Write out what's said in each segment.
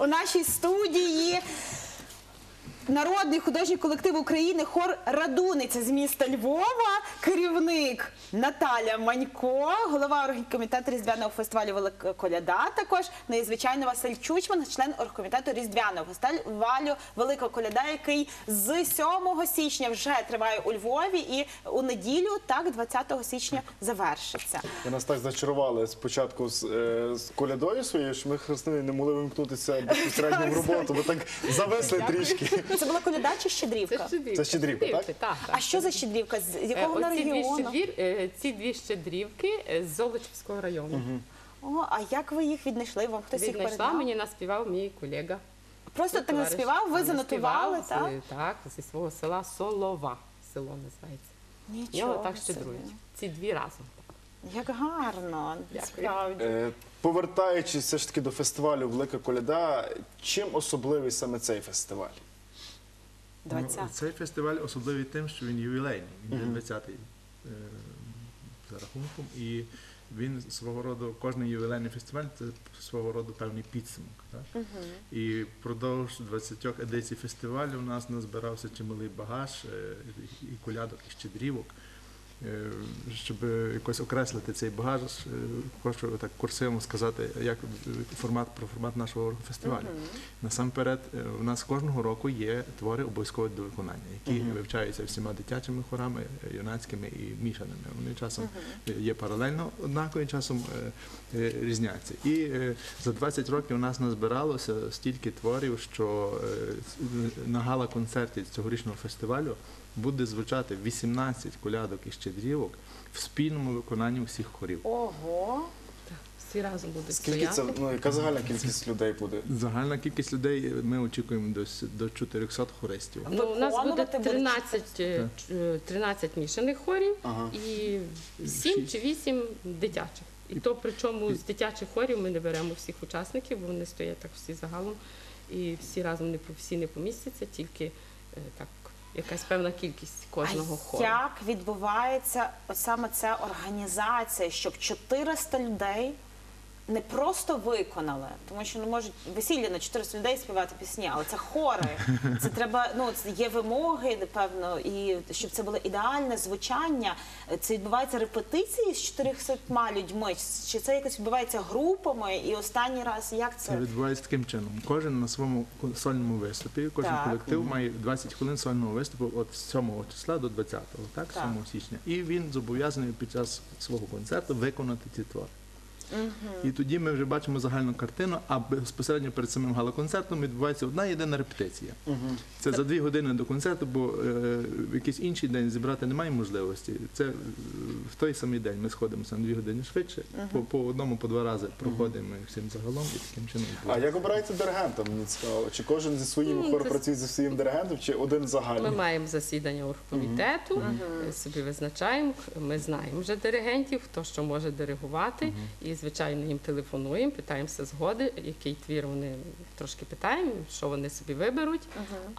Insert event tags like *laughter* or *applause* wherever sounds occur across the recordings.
У нашій студії народний художній колектив України хор Радуниця з міста Львова, керівник Наталя Манько, голова оргкомітету Різдвяного фестивалю Велика Коляда. Також ну і звичайно Василь Чучман, член оргкомітету Різдвяного фестивалю Велика Коляда, який з 7 січня вже триває у Львові і у неділю, так 20 січня завершиться. Ви нас так зачарували спочатку з, е, з колядою своєю, що ми хрестини не могли вимкнутися безпосередньо в роботу, бо так зависли трішки. Це була коляда чи щедрівка? Це щедрівка. Так? А що за щедрівка? З Е, якого вона оці дві, щедрів, е, ці дві щедрівки е, з Золочівського району. О, а як ви їх віднайшли? Вам хтось їх Віднайшла, передав? мені наспівав мій колега. Просто ти не товариш. співав, ви Наспівав занотували, з- так? Так, зі свого села Солова. Село називається. Нічого Його так собі. щедрують. Ці дві разом. Як гарно, справді. Е, Повертаючись все ж таки до фестивалю Велика Коляда, чим особливий саме цей фестиваль? 20. Ну, цей фестиваль особливий тим, що він ювілейний, він є 20-й е, за рахунком, і він свого роду, кожен ювілейний фестиваль це свого роду певний підсумок. Так? І впродовж 20 едицій фестивалю у нас назбирався чималий багаж е, і колядок, і щедрівок. Е, Щоб якось окреслити цей багаж, е, хочу так курсивно сказати, як е, формат про формат нашого фестивалю. Насамперед, е, у нас кожного року є твори обов'язково до виконання, які вивчаються всіма дитячими хорами, е, юнацькими і мішаними. Вони часом е, є паралельно однакові, часом е, е, різняться. І е, за 20 років у нас назбиралося стільки творів, що е, на гала-концерті цьогорічного фестивалю буде звучати 18 колядок і щедрівок в спільному виконанні всіх хорів. Ого. Всі разом будуть Скільки це, стояти. ну, яка загальна кількість людей буде? Загальна кількість людей ми очікуємо до, с- до 400 хористів. Ну, у нас буде Виконувати будуть 13, е, ч- е, 13 мішаних хорів Ага. і 7 чи 8 дитячих. І то причому з дитячих хорів ми не беремо всіх учасників, бо вони стоять так всі загалом, і всі разом не по- всі не помістяться, тільки е, так якась певна кількість кожного а хору. як відбувається саме ця організація, щоб 400 людей не просто виконали, тому що ну можуть весілля на 400 людей співати пісні, але це хори. *laughs* Це треба, ну це є вимоги, напевно, і щоб це було ідеальне звучання. Це відбувається репетиції з 400 людьми, чи це якось відбувається групами? І останній раз як Це це? відбувається таким чином. Кожен на своєму ко- сольному виступі, кожен Так. колектив має 20 хвилин сольного виступу від 7 числа до 20-го, так, Так. 7 січня. І він зобов'язаний під час свого концерту виконати ці твори. І тоді ми вже бачимо загальну картину, а безпосередньо перед самим галоконцертом відбувається одна єдина репетиція. Це за дві години до концерту, бо е, в якийсь інший день зібрати немає можливості. Це е, в той самий день ми сходимося на дві години швидше, по, по одному, по два рази проходимо всім загалом і таким чином. А як обирається? Мені цікаво. Чи кожен зі своїм Ну, хор це- працює зі своїм диригентом, чи один Ми загальний? маємо засідання оргкомітету, е, собі визначаємо. Ми знаємо вже диригентів, хто що може диригувати. І, звичайно, їм телефонуємо, питаємося згоди, який твір вони трошки питаємо, що вони собі виберуть,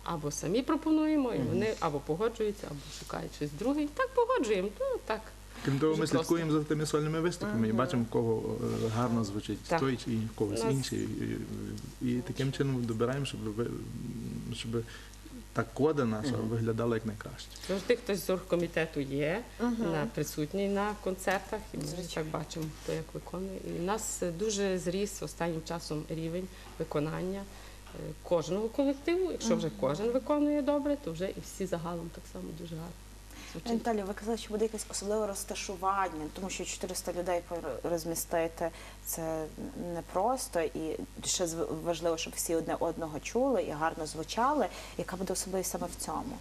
або самі пропонуємо, і вони або погоджуються, або шукають щось друге. І так погоджуємо. Ну так. Крім того, Дуже ми слідкуємо за тими сольними виступами і бачимо, в кого е, гарно звучить Так. той чи в когось нас- інший. І, і таким чином добираємо, щоб, ви- щоб та кода наша виглядала як найкраще. Завжди хтось з оргкомітету є на присутній на концертах, і ми так бачимо, хто як виконує. І в нас е, дуже зріс останнім часом рівень виконання е, кожного колективу. Якщо вже кожен виконує добре, то вже і всі загалом так само дуже гарно. Звучить. Наталі, ви казали, що буде якесь особливе розташування, тому що 400 людей розмістити це непросто, і ще з- важливо, щоб всі одне одного чули і гарно звучали. Яка буде особливість саме в цьому?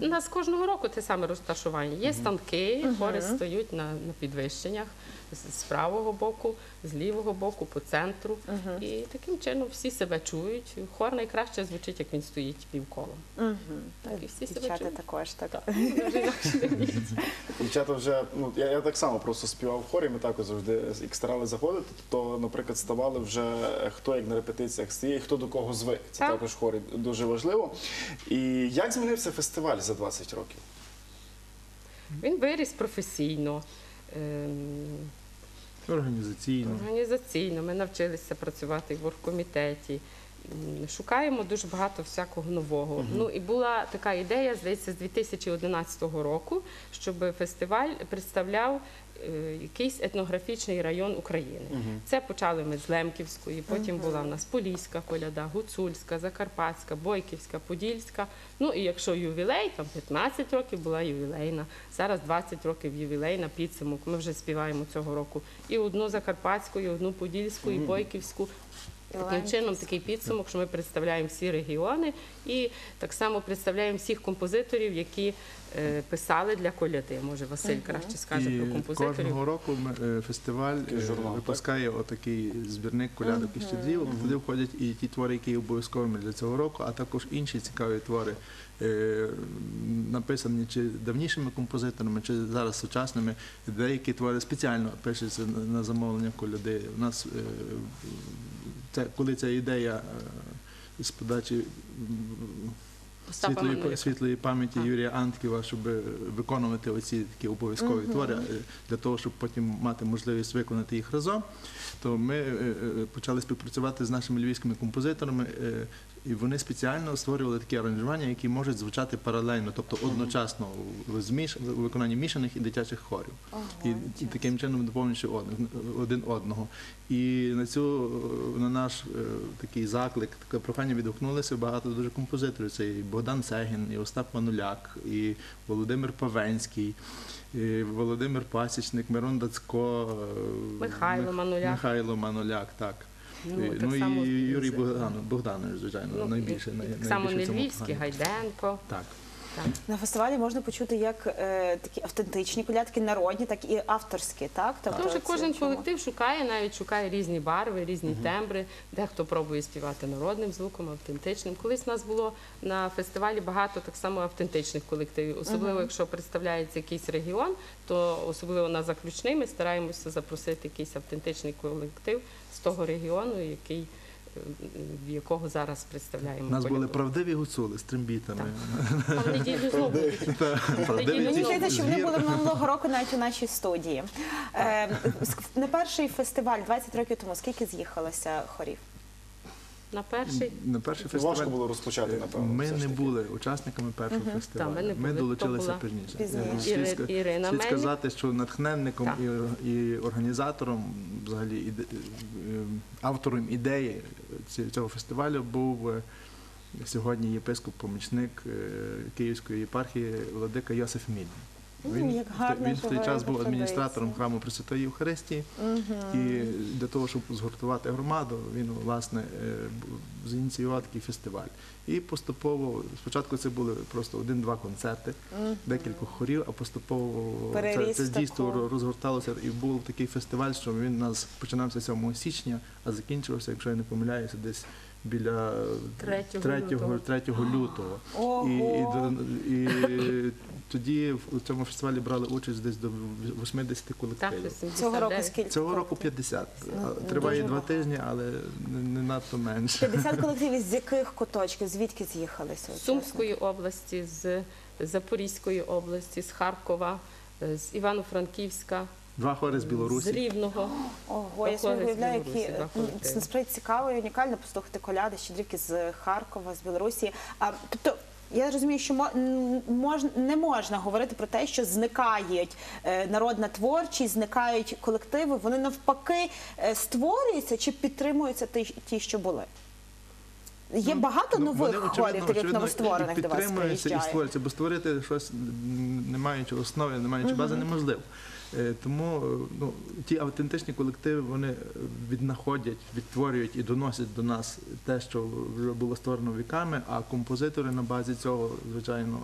У нас кожного року те саме розташування. Є станки, хори стоять на, на підвищеннях з, правого боку, з лівого боку, по центру. І таким чином всі себе чують. Хор найкраще звучить, як він стоїть півколом. Угу. Так, і всі себе Дівчата чують. також так. Так, вміють. *laughs* Дівчата вже, ну я, я так само просто співав в хорі, ми також завжди як старали заходити, то, наприклад, ставали вже е, хто як на репетиціях стоїть, хто до кого звик. Це Так. також в хорі дуже важливо. І як змінився фестиваль за 20 років? Він виріс професійно. Організаційно. Організаційно ми навчилися працювати в оргкомітеті. Шукаємо дуже багато всякого нового. Ну і була така ідея, здається, з 2011 року, щоб фестиваль представляв е, якийсь етнографічний район України. Це почали ми з Лемківської, потім була в нас Поліська коляда, Гуцульська, Закарпатська, Бойківська, Подільська. Ну і якщо ювілей, там 15 років була ювілейна, зараз 20 років ювілейна підсумок. Ми вже співаємо цього року і одну Закарпатську, і одну Подільську, і Бойківську. Таким чином, такий підсумок, що ми представляємо всі регіони і так само представляємо всіх композиторів, які е, писали для коляди. Може, Василь краще скаже про композиторів. кожного року ми, е, фестиваль е, журнал, випускає отакий збірник колядок і щедрівок. Туди входять і ті твори, які обов'язковими для цього року, а також інші цікаві твори, е, написані чи давнішими композиторами, чи зараз сучасними. Деякі твори спеціально пишуться на- на замовлення коляди. У нас е, це, коли ця ідея е, з подачі світлої, світлої пам'яті. Юрія Антківа, щоб е, виконувати оці такі обов'язкові твори е, для того, щоб потім мати можливість виконати їх разом. То ми почали співпрацювати з нашими львівськими композиторами, і вони спеціально створювали такі аранжування, які можуть звучати паралельно, тобто одночасно у зміш- у виконанні мішаних і дитячих хорів. І, і таким чином доповнюючи один, один одного. І на цю на наш е, такий заклик, таке прохання відгукнулися багато дуже композиторів. Це і Богдан Сегін, і Остап Мануляк, і Володимир Павенський, і Володимир Пасічник, Мирон Дацько, е, Михайло Мануляк. Михайло Мануляк, так. Ну, так ну само і Юрій Богдан, Богданович, звичайно, Ну, найбільше. так найбільше само Нельвівський. Гайденко. Так. На фестивалі можна почути як е, такі автентичні колядки, народні, так і авторські, так? Тобто Тому що це кожен чому? колектив шукає, навіть шукає різні барви, різні тембри. Дехто пробує співати народним звуком, автентичним. Колись у нас було на фестивалі багато так само автентичних колективів. Особливо, якщо представляється якийсь регіон, то особливо на заключний ми стараємося запросити якийсь автентичний колектив з того регіону, який в якого зараз представляємо. У нас були правдиві гуцули з трембітами. А в неділю знову будуть. Мені Мені здається, що вони були минулого року навіть у нашій студії. Е, на перший фестиваль 20 років тому скільки з'їхалося хорів? На перший На перший Важко фестиваль було розпочати, напевно. ми не були учасниками першого фестивалю. Та, ми не були. То долучилися пізніше. пізніше. Е, слід Іри- Ірина Слід Мельник. сказати, що натхненником і, і організатором, взагалі іде- е, автором ідеї цього фестивалю був е, сьогодні єпископ-помічник е, Київської єпархії Владика Йосиф Міль. М, як гарно він в той час був адміністратором храму Пресвятої Євхаристії. І для того, щоб згуртувати громаду, він власне е, зініціював такий фестиваль. І поступово, спочатку це були просто один-два концерти, декілька хорів, а поступово це, це дійство розгорталося. І був такий фестиваль, що він у нас починався 7 січня, а закінчився, якщо я не помиляюся, десь біля 3 3, лютого. 3 лютого. *gasps* І, і, до- і тоді в цьому фестивалі брали участь десь до 80 так, колективів. Цього року скільки? Цього року 50. Ну, Триває дуже два багато. тижні, але не, не надто менше. 50 *laughs* колективів з яких куточків? Звідки з'їхалися? з Сумської області, з Запорізької області, з Харкова, е, з Івано-Франківська, Два хори з з Білорусі. Рівного. Ого, я собі уявляю, які це насправді цікаво і унікально послухати коляди, щедрівки з Харкова, з Білорусі. А тобто. Я розумію, що мож, не можна говорити про те, що зникають е, народна творчість, зникають колективи. Вони навпаки е, створюються чи підтримуються ті, ті що були. Є багато Ну, нових вони, хорів, очевидно, таких новостворених до вас підтримуються і створюються, бо створити щось не маючи основи, не маючи бази, неможливо. Е, Тому е, ну, ті автентичні колективи вони е, віднаходять, відтворюють і доносять до нас те, що вже було створено віками, а композитори на базі цього, звичайно,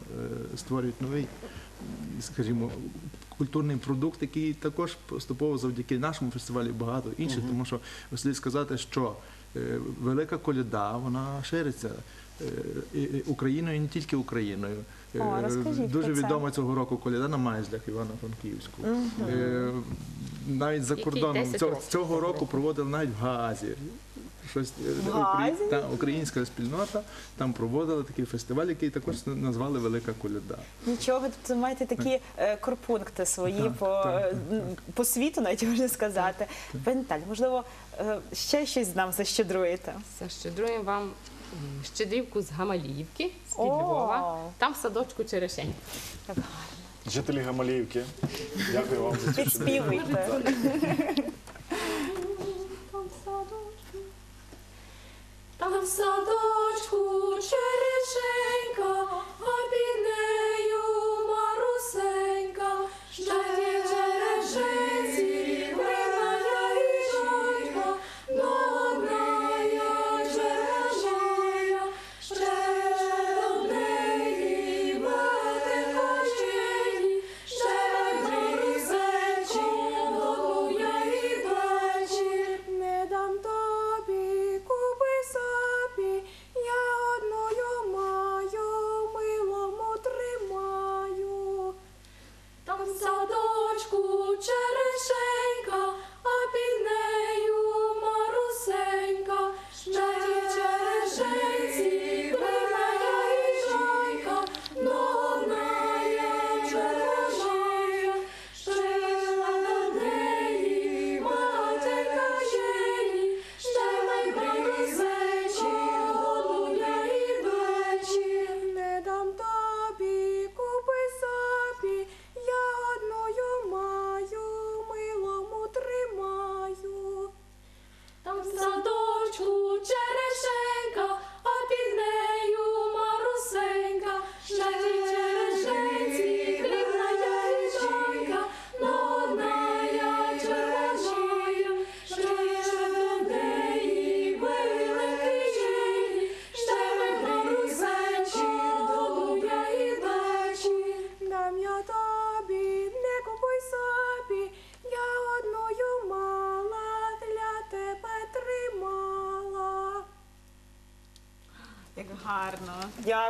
створюють новий, скажімо, культурний продукт, який також поступово завдяки нашому фестивалю багато інших, тому що слід сказати, що велика коляда, вона шириться. Україною і не тільки Україною. Е, О, розкажіть Дуже про це. відома цього року коляда на Майзлях Івано-Франківську. Е, Навіть за Який кордоном 10 цього, років цього року проводили навіть в Гаазі. щось е, В Газі? та, українська спільнота там проводила такий фестиваль, який також назвали Велика Коляда. Нічого, тобто маєте такі е, корпункти свої Так, по, так, е, м, по світу, навіть можна сказати. Пані Наталі, можливо, е, ще щось нам защедруєте? Защедруємо вам м, щедрівку з Гамаліївки, з під О! Львова. Там в садочку Черешень. Так гарно. Жителі Гамаліївки, дякую вам за цю щедрівку. Підспівуйте. Там в садочку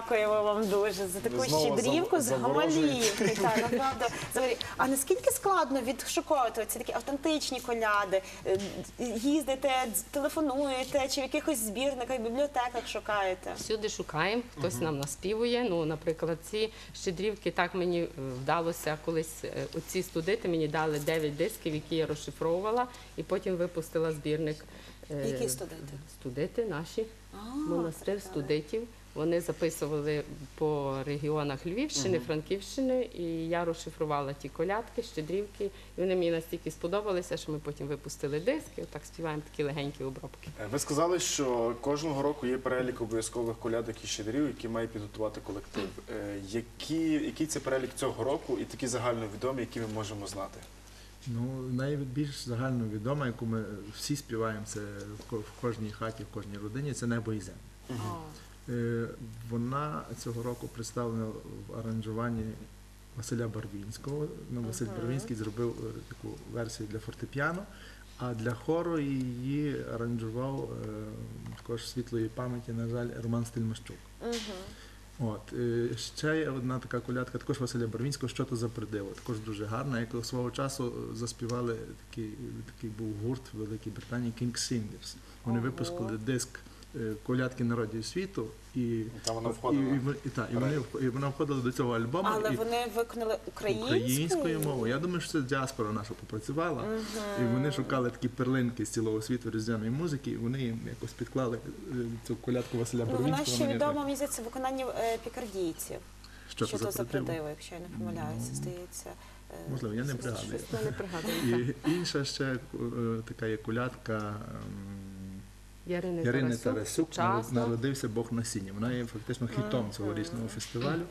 Дякуємо вам дуже за таку знову щедрівку з. Направду. Взагалі, А наскільки складно відшуковувати ці такі автентичні коляди? Їздите, телефонуєте, чи в якихось збірниках, бібліотеках шукаєте? Всюди шукаємо, хтось нам наспівує. Ну, наприклад, ці щедрівки так мені вдалося колись. е, Оці студити мені дали 9 дисків, які я розшифровувала, і потім випустила збірник. е, Які студити? Студити наші. Монастир студитів. Вони записували по регіонах Львівщини, Франківщини, і я розшифрувала ті колядки, щедрівки. І вони мені настільки сподобалися, що ми потім випустили диск і отак співаємо такі легенькі обробки. Е, Ви сказали, що кожного року є перелік обов'язкових колядок і щедрів, які має підготувати колектив. Е, Які, який це перелік цього року і такі загальновідомі, які ми можемо знати? Ну, найбільш загальновідома, яку ми всі співаємо, це в ко- в кожній хаті, в кожній родині, це небо і земля. Е, Вона цього року представлена в аранжуванні Василя Барвінського. Ну, Василь Барвінський зробив е, таку версію для фортепіано, а для хору її аранжував е, також світлої пам'яті, на жаль, Роман Стельмащук. От е, ще є одна така колядка, також Василя Барвінського, що то за придиво. Також дуже гарна, яку свого часу е, заспівали такий, такий був гурт в Великій Британії King Singers. Вони Ого. випустили диск е, колядки народів світу, і, Там вона і, входила. і, і, і, та, і, вони, і вона входила до цього альбому. Але і, вони виконали українською? Українською мовою. Я думаю, що це діаспора наша попрацювала. І вони шукали такі перлинки з цілого світу різдвяної музики, і вони їм якось підклали е, цю колядку Василя Ну, вона ще Мені відома, так, мені здається, виконанні е, пікардійців. Що Що це то за придиво? якщо я не помиляюся, здається. Е, Можливо, я не щось- пригадую. щось не пригадуємо. І інша ще е, така є колядка ем, Ярини, Ярини Тарасюк, Тарасюк народився Бог на сіні. Вона є фактично хітом цьогорічного фестивалю.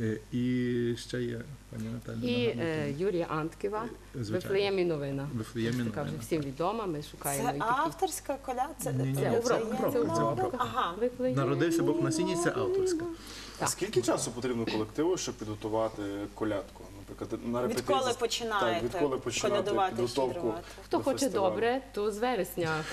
Е, І ще є пані Наталі. І е, Юрія Антківа, Звичайно. Вифлеємі новина. Вифлеємі Така вже всім відома, ми шукаємо Це такі. авторська коля? Це, Ні, ні, Це це обробка, це це обробка. Ага. Вифлеємі Народився Бог на сіні, це авторська. Так. Скільки часу потрібно колективу, щоб підготувати колядку? Наприклад, на репетиції? Відколи починаєте Так, відколи починати колядувати, підготовку щедрувати? Хто до хоче фестивалю? добре, то з вересня. *laughs*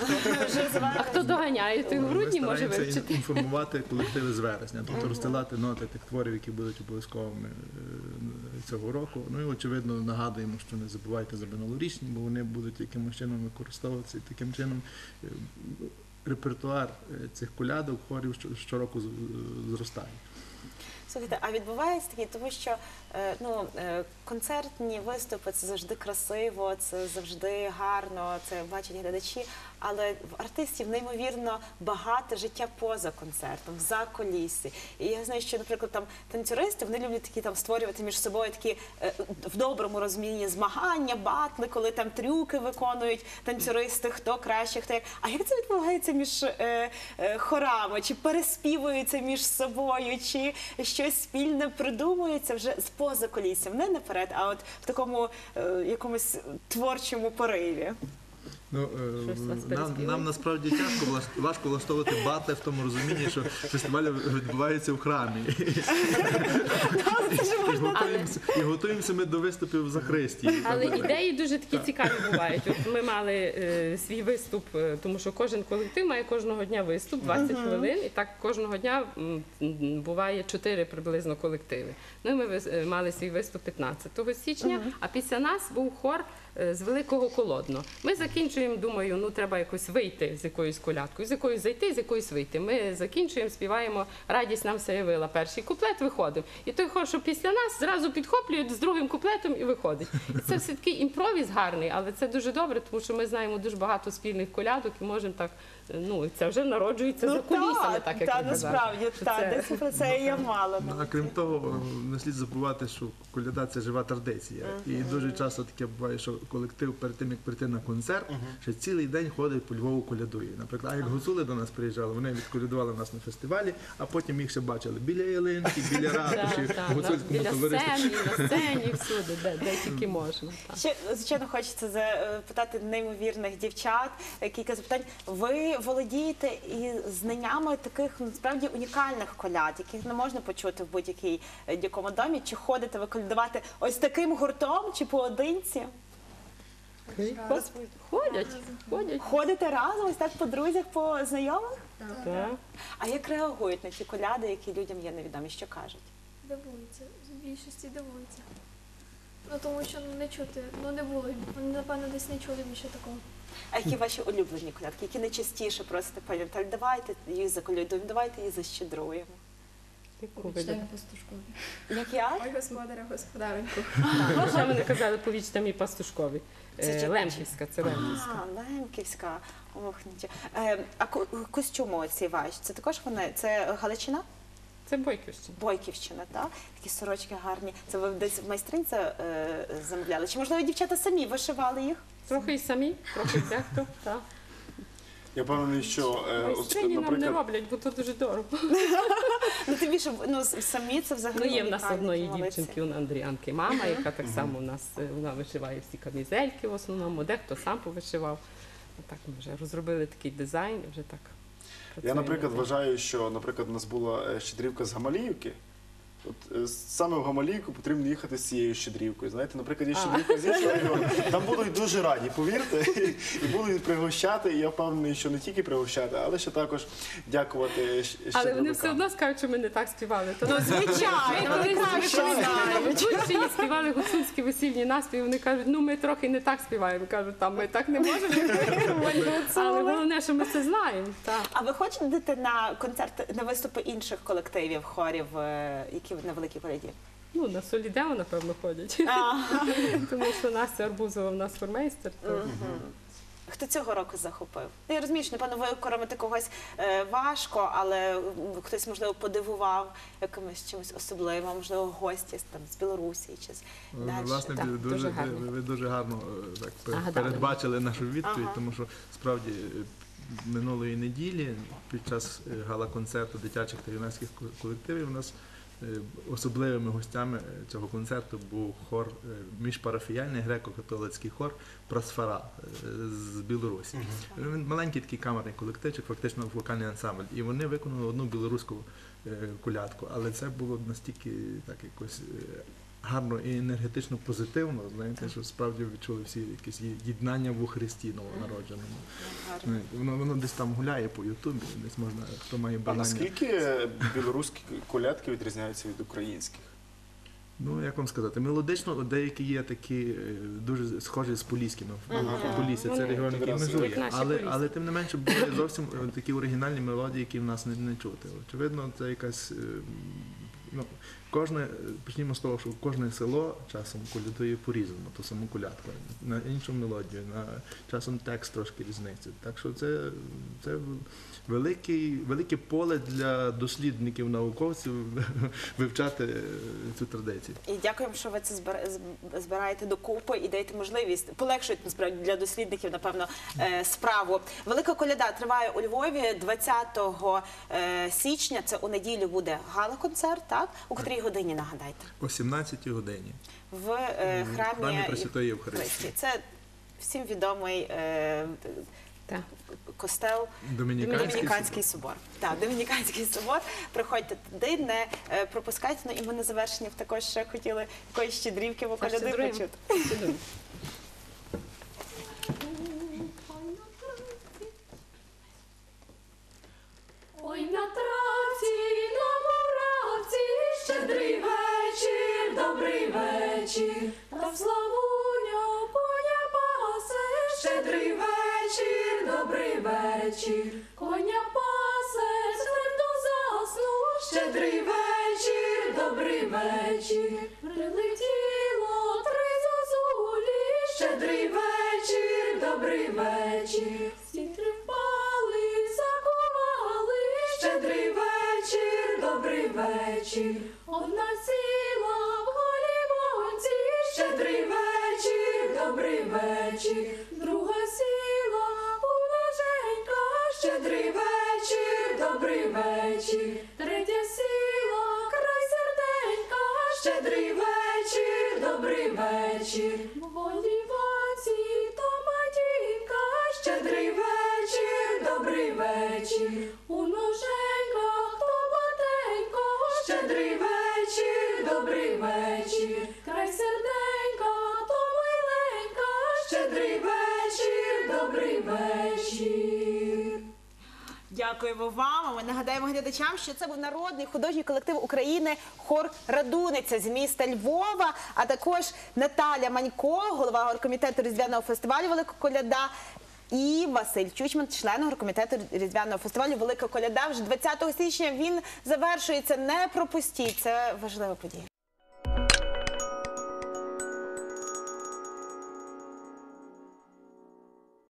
А хто доганяє, той в грудні Ми може стараємося вивчити. інформувати колективи з вересня, тобто розстилати ноти тих творів, які будуть обов'язковими е, цього року. Ну і очевидно нагадуємо, що не забувайте за минулорічні, бо вони будуть якимось чином використовуватися і таким чином. е, репертуар е, цих колядок хорів що- щороку з- зростає. Слухайте, а відбувається такі, тому що е, ну, е, концертні виступи це завжди красиво, це завжди гарно, це бачать глядачі. Але в артистів неймовірно багате життя поза концертом, за колісі. І я знаю, що, наприклад, там танцюристи вони люблять такі там створювати між собою такі е, в доброму розумінні змагання, батли, коли там трюки виконують танцюристи, хто краще, хто як. А як це відбувається між е, е, хорами? Чи переспівуються між собою, чи щось спільне придумується вже з поза коліссям, не наперед, а от в такому якомусь творчому пориві. Ну, Щось е, вас нам, нам насправді тяжко важко влаштовувати бати в тому розумінні, що фестиваль відбувається в храмі. І готуємося, і готуємося ми до виступів за Христі. Але ідеї дуже такі цікаві бувають. От ми мали е, свій виступ, е, тому що кожен колектив має кожного дня виступ, 20 хвилин, і так кожного дня м, м, буває 4 приблизно колективи. Ну і ми вис- е, мали свій виступ 15 січня, а після нас був хор. Е, З великого колодно. Ми закінчуємо, думаю, ну треба якось вийти з якоюсь колядкою, з якоюсь зайти, з якоюсь вийти. Ми закінчуємо, співаємо радість нам все явила. Перший куплет виходимо. І той хор, що після нас зразу підхоплюють з другим куплетом і виходить. І це все такий імпровіз гарний, але це дуже добре, тому що ми знаємо дуже багато спільних колядок і можемо так. Е, Ну це вже народжується за кулісами, так, як та, ви насправді, та, це- десь про це я мала. Ну, а крім того, не слід забувати, що коляда це жива традиція. І дуже часто таке буває, що колектив перед тим, як прийти на концерт, ще цілий день ходить по Львову колядує. Наприклад, а як гуцули до нас приїжджали, вони відколядували нас на фестивалі, а потім їх ще бачили біля ялинки, біля *laughs* ратуші, в гуцульському біля товаристві. сцені, на сцені, *laughs* всюди, де, де тільки можна. Ще звичайно хочеться запитати неймовірних дівчат. е, Кілька запитань. Ви володієте і знаннями таких насправді унікальних коляд, яких не можна почути в будь-якій е, якому домі. Чи ходите ви колядувати ось таким гуртом, чи поодинці? Ходять, ходять. Ходите разом, ось так по друзях, по знайомих? Так. А як реагують на ті коляди, які людям є невідомі? Що кажуть? Дивуються, в більшості дивуються. Ну тому що ну, не чути, ну не було. Вони, напевно, десь не чули більше такого. А які ваші улюблені колядки? Які найчастіше просите пані Наталь, давайте її заколядуємо, давайте її защедруємо. Яку пастушкові. Як як? Ой, господаря, господареньку. Що вони казали по вічнам і пастушкові? Це Е, чи- Лемківська, це Лемківська. А, Лемківська. Ох, нічого. Е, а ко- костюми ці ваші, це також вони? Це Галичина? Це Бойківщина. Бойківщина, так? Такі сорочки гарні. Це ви десь в майстринця е, замовляли? Чи можливо дівчата самі вишивали їх? Трохи і самі, трохи дехто. Так. Я впевнений, що е, от, Майстрині нам не наприклад, роблять, бо то дуже дорого. *laughs* Ну тим більше ну, самі це взагалі. Ну, є в нас унікальні одної молодці. дівчинки, у Андріанки мама, яка так само у нас е, вона вишиває всі камізельки в основному, дехто сам повишивав. Так ми вже розробили такий дизайн вже так. Я, наприклад, вважаю, що, наприклад, у нас була е, щедрівка з Гамаліївки. От е, саме в Гамаліївку потрібно їхати з цією щедрівкою. Знаєте, наприклад, є щедрівка з іншого регіону. Там будуть дуже раді, повірте, і будуть пригощати. І я впевнений, що не тільки пригощати, але ще також дякувати Але вони все одно скажуть, що ми не так співали. То Ну, звичайно, знають. Гуцульщині, співали гуцульські весільні наспіви. Вони кажуть, ну ми трохи не так співаємо. Кажуть, там ми так не можемо. Але головне, що ми це знаємо. А ви хочете на концерти, на виступи інших колективів, хорів, е, які на великій коляді? Ну, на Солідео, напевно, ходять. *laughs* Тому що Настя Арбузова в нас формейстер. то Хто цього року захопив? Ну, Я розумію, що, напевно, ви когось е, важко, але м, хтось, можливо, подивував якимось чимось особливим, можливо, гості з, там, з Білорусі чи з далі. Е, Власне, Так, ви дуже дуже, гарно. ви, ви дуже гарно е, так, пе- Нагадали. передбачили нашу відповідь, Ага. тому що справді е, минулої неділі під час е, гала-концерту дитячих та юнацьких ко- колективів у нас особливими гостями е, цього концерту був хор е, міжпарафіяльний греко-католицький хор Просфара е, з Білорусі. Він маленький такий камерний колективчик, фактично вокальний ансамбль. І вони виконали одну білоруську е, колядку, але це було настільки так якось е, гарно і енергетично позитивно, знаєте, що справді відчули всі якесь є- єднання в Христі новонародженому. Знаєте, Воно, воно десь там гуляє по Ютубі, десь можна, хто має А бажання. наскільки білоруські колядки відрізняються від українських? Ну, як вам сказати, мелодично деякі є такі е, дуже схожі з поліськими. Полісся це Вони регіон, який межує. наші Але, поліські. але тим не менше були зовсім е, такі оригінальні мелодії, які в нас не, не чути. Очевидно, це якась. е, Ну, кожне, почнімо з того, що кожне село часом колядує по-різному, ту саму колядку, на іншу мелодію, на часом текст трошки різниця. Так що це, це великий, велике поле для дослідників, науковців *laughs* вивчати е, цю традицію. І дякуємо, що ви це збира- збираєте докупи і даєте можливість, полегшують насправді для дослідників, напевно, е, справу. Велика коляда триває у Львові 20 е, січня. Це у неділю буде гала-концерт, так? У котрій годині нагадайте? О 17 годині. В е, храмі, храмі Пресвятої Євхаристії. Це всім відомий е, Так. Костел. Домініканський, Домініканський собор. Так, Домініканський собор. Приходьте туди, не е, пропускайте. Ну і ми на завершення також ще хотіли якоїсь щедрівки в околяди почути. Ой, на травці, на муравці, щедрий вечір, добрий вечір, та в славуню коня пасе, щедрий вечір, добрий вечір, коня пасе, смерто заснув, щедрий вечір, добрий вечір, прилетіло три зозулі, щедрий вечір, добрий вечір, вечір, у ноженьках то батенько, щедрий вечір, добрий вечір, край серденька, то миленька, щедрий вечір, добрий вечір. Дякуємо вам. А Ми нагадаємо глядачам, що це був народний художній колектив України хор Радуниця з міста Львова, а також Наталя Манько, голова оргкомітету різдвяного фестивалю Велика Коляда. І Василь Чучман, член оргкомітету різдвяного фестивалю Велика Коляда. Вже 20 січня він завершується. Не пропустіть. Це важлива подія.